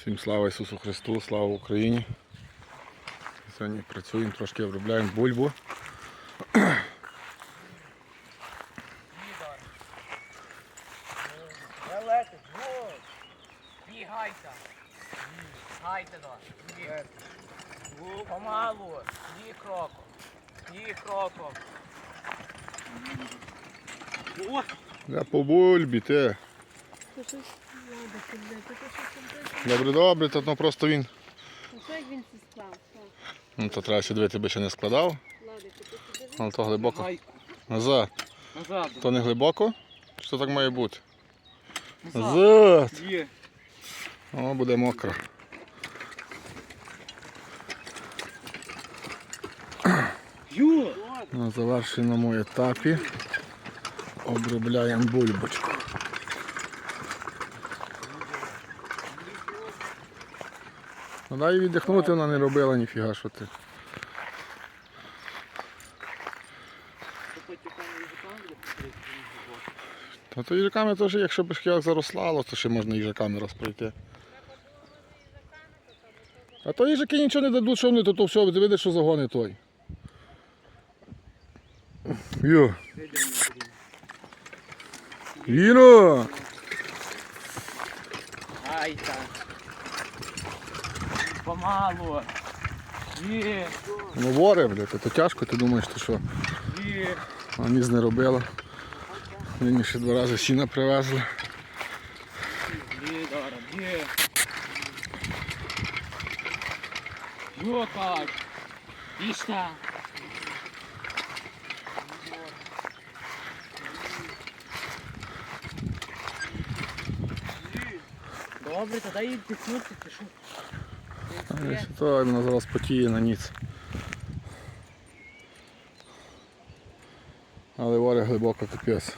Всім слава Ісусу Христу, слава Україні. Сьогодні працюємо, трошки обробляємо бульбу. Гайте до. Помалу. Дві кроком. Дві кроком. Я по бульбі, ти. Добре, добре, то ну, просто він. Ну як він це склав? Ну то треба ще дивити, би ще не складав. Але то глибоко. Назад. Назад. То не глибоко? Що так має бути? Назад. Назад. Є. О, буде мокро. На завершеному етапі обробляємо бульбочку. Ну дай віддихнути, вона не робила ніфіга, що ти. Та то їжаками теж, якщо б як зарослало, то ще можна їжаками розпройти. А то їжаки нічого не дадуть, що вони то, то все, видиш, що загони той. Йо. Іно! Гайка. Помалу. Є. Ну воре, блядь, то тяжко, ти думаєш, ти що? Є. А ніс не робила. Мені ще два рази сіна привезли. Є, дора. Є. Йокай. Ішта. Добре, тоді їй тихнути, ти Вона зараз потіє на ніц. Але воре глибоко капець.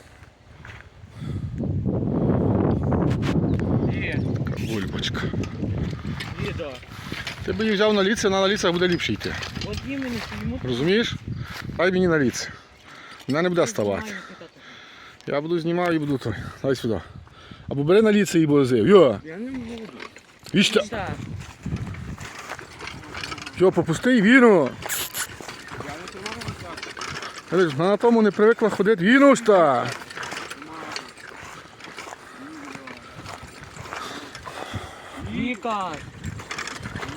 Така бульбочка. Ти б її взяв на ліце, вона на ліцях буде ліпше йти. Розумієш? Хай мені на ліце. Вона не буде ставати. Я буду знімав і буду той. Дай сюди. Або бери на ліце і возив. Йо! Я не буду. Віща! Йо, попусти віно! Вона на тому не привикла ходити. Віно ж та! Віка.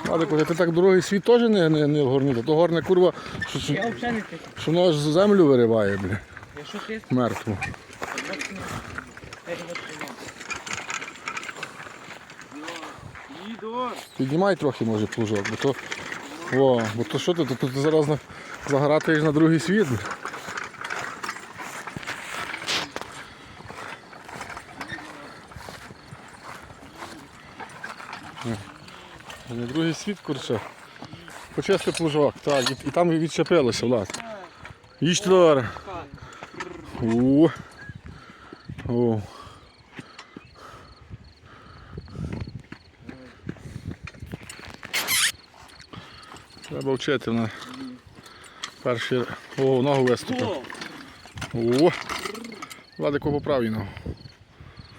Ладно, ти так другий світ теж не, не, не вгорнути. То горне курва, що, що, Я взагалі не що воно аж землю вириває, бля, мертву. Піднімай трохи, може, плужок, бо то. О, бо то що ти, то, ти зараз на, загоратаєш на другий світ. На другий світ, курча. Почисти плужок, так, і, і там відчепилося, Влад. Їж товар. О. О. Треба вчити на перший р- О, ногу виступив. О! Владику поправ її ногу.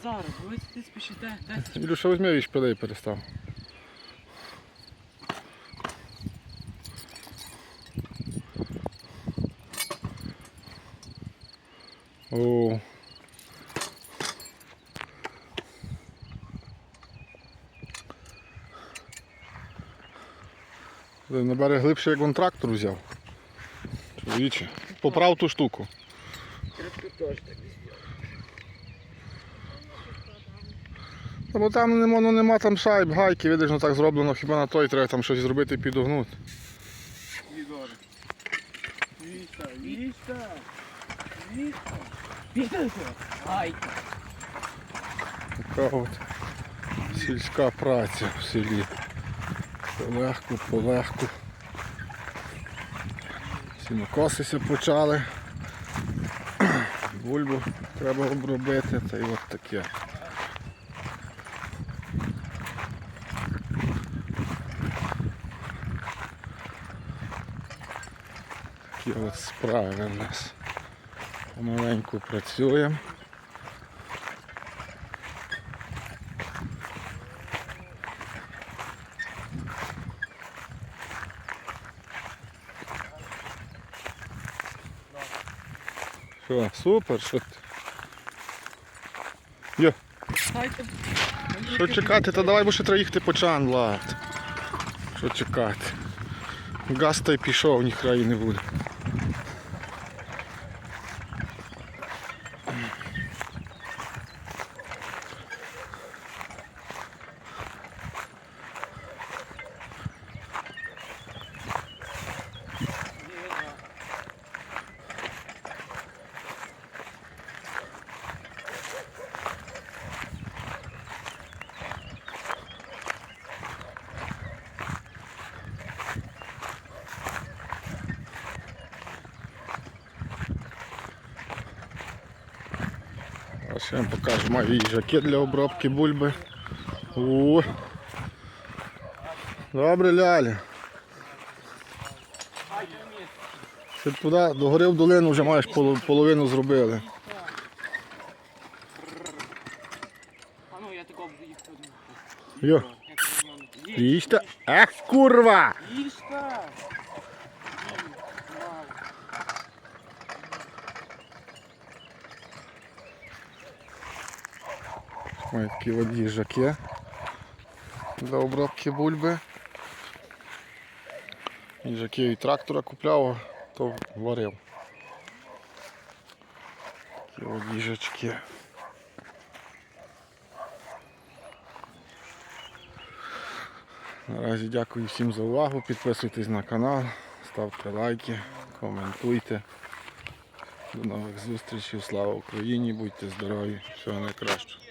Зараз, ви ти спішите. Ілюша візьми і шпилей перестав. О. Ти На берег глибше, як вон трактор взяв. Чоловіче, поправ ту штуку. Та бо там нема, ну, нема там шайб, гайки, видиш, ну так зроблено, хіба на той треба там щось зробити і підогнути. Віта, віта. Віта. Віта. Гайка. Така от сільська праця в селі. Полегку, полегку. Сінокосися почали. Бульбу треба обробити, та й от таке. Такі от справи в нас. Помаленьку працюємо. Що, супер, що ти? Йо, що чекати, та давай бо ще треба їхати по чан, лад. Що чекати? Газ та й пішов, ніхрай не буде. Ще я вам покажу, маю їжаки для обробки бульби. О. Добре, Ляля. Ти туди догори в долину вже маєш половину зробили. Ну. Йо, їжте. Ех, курва! їжте. Ось такі от їжаки для обробки бульби. Їжаки від трактора купляв, то варив. Такі от їжачки. Наразі дякую всім за увагу. Підписуйтесь на канал, ставте лайки, коментуйте. До нових зустрічей. Слава Україні! Будьте здорові! Всього найкращого!